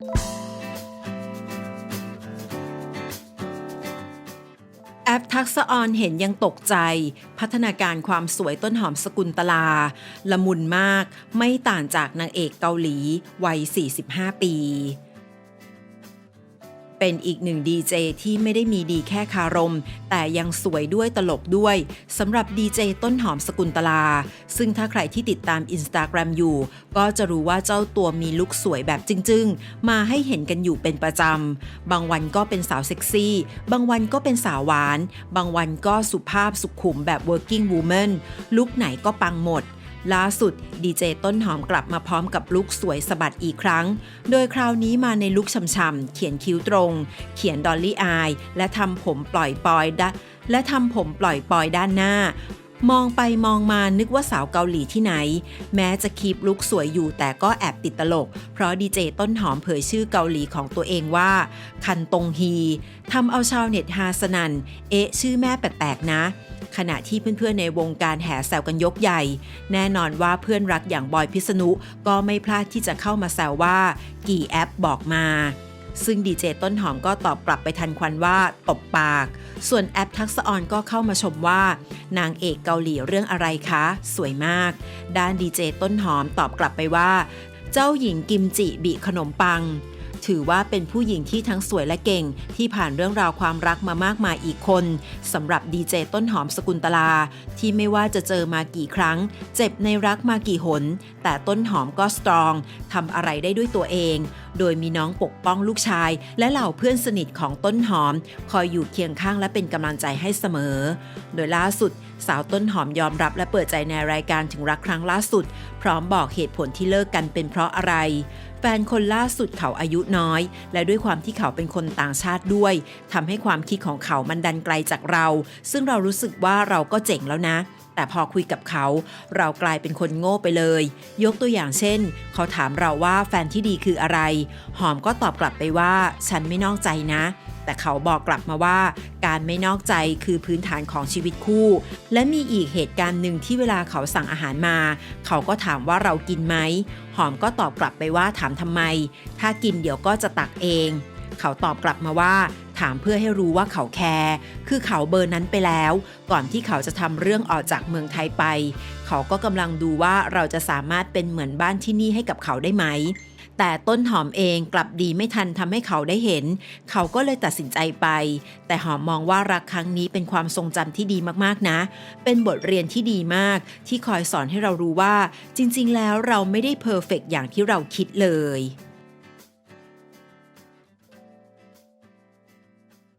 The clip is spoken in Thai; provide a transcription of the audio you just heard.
แอปทักษะออนเห็นยังตกใจ พัฒนาการความสวยต้นหอมสกุลตลา ละมุนมาก ไม่ต่างจากนางเอกเกาหลี วัย 45 ปี เป็นอีกหนึ่งดีเจที่ไม่ได้มีดีแค่คารม แต่ยังสวยด้วยตลกด้วยสำหรับดีเจต้นหอมสกุลตลา ซึ่งถ้าใครที่ติดตาม Instagram อยู่ ก็จะรู้ว่าเจ้าตัวมีลุคสวยแบบจึ้งๆ มาให้เห็นกันอยู่เป็นประจำ บางวันก็เป็นสาวเซ็กซี่ บางวันก็เป็นสาวหวาน บางวันก็สุภาพสุขุมแบบ working woman ลุคไหนก็ปังหมด ล่าสุดดีเจต้นหอมกลับมาพร้อมกับลุคสวยสะบัดอีกครั้ง โดยคราวนี้มาในลุคช่ำๆเขียนคิ้วตรง เขียนดอลลี่อาย และทำผมปล่อยปอยด้านและทำผมปล่อยปอยด้านหน้า มองไปมองมานึกว่าสาวเกาหลีที่ไหน แม้จะคีปลุคสวยอยู่แต่ก็แอบติดตลก เพราะดีเจต้นหอมเผยชื่อเกาหลีของตัวเองว่า คันตงฮีทำเอาชาวเน็ตฮาสนันเอ๊ะชื่อแม่แปลกๆ นะ ขณะที่เพื่อนๆในวงการแห่แซวกันยกใหญ่ แน่นอนว่าเพื่อนรักอย่างบอยพิษณุก็ไม่พลาดที่จะเข้ามาแซวว่า กี่แอปบอกมา ซึ่งดีเจต้นหอมก็ตอบกลับไปทันควันว่าตบปาก ส่วนแอปทักษออนก็เข้ามาชมว่า นางเอกเกาหลีเรื่องอะไรคะ สวยมาก ด้านดีเจต้นหอมตอบกลับไปว่า เจ้าหญิงกิมจิบิขนมปัง ถือว่าเป็นผู้หญิงที่ทั้งสวยและเก่ง ที่ผ่านเรื่องราวความรักมามากมายอีกคนสำหรับดีเจต้นหอมสกุลตลา ที่ไม่ว่าจะเจอมากี่ครั้ง เจ็บในรักมากี่หน แต่ต้นหอมก็สตรองทำอะไรได้ด้วยตัวเอง โดยมีน้องปกป้องลูกชาย และเหล่าเพื่อนสนิทของต้นหอม คอยอยู่เคียงข้างและเป็นกำลังใจให้เสมอ โดยล่าสุดสาวต้นหอมยอมรับและเปิดใจในรายการถึงรักครั้งล่าสุด พร้อมบอกเหตุผลที่เลิกกันเป็นเพราะอะไร แฟนคนล่าสุดเขาอายุน้อย และด้วยความที่เขาเป็นคนต่างชาติด้วยทำให้ความคิดของเขามันดันไกลจากเรา ซึ่งเรารู้สึกว่าเราก็เจ๋งแล้วนะ แต่พอคุยกับเขา เรากลายเป็นคนโง่ไปเลย ยกตัวอย่างเช่น เขาถามเราว่าแฟนที่ดีคืออะไร หอมก็ตอบกลับไปว่า ฉันไม่นอกใจนะ แต่เขาบอกกลับมาว่า การไม่นอกใจคือพื้นฐานของชีวิตคู่ และมีอีกเหตุการณ์หนึ่งที่เวลาเขาสั่งอาหารมา เขาก็ถามว่าเรากินไหม หอมก็ตอบกลับไปว่าถามทำไม ถ้ากินเดี๋ยวก็จะตักเอง เขาตอบกลับมาว่า ถามเพื่อให้รู้ว่าเขาแคร์ คือเขาเบอร์นั้นไปแล้ว ก่อนที่เขาจะทำเรื่องออกจากเมืองไทยไป เขาก็กำลังดูว่าเราจะสามารถเป็นเหมือนบ้านที่นี่ให้กับเขาได้ไหม แต่ต้นหอมเองกลับดีไม่ทันทำให้เขาได้เห็น เขาก็เลยตัดสินใจไป แต่หอมมองว่ารักครั้งนี้เป็นความทรงจำที่ดีมากๆนะ เป็นบทเรียนที่ดีมาก ที่คอยสอนให้เรารู้ว่า จริง ๆ แล้วเราไม่ได้เพอร์เฟกอย่างที่เราคิดเลย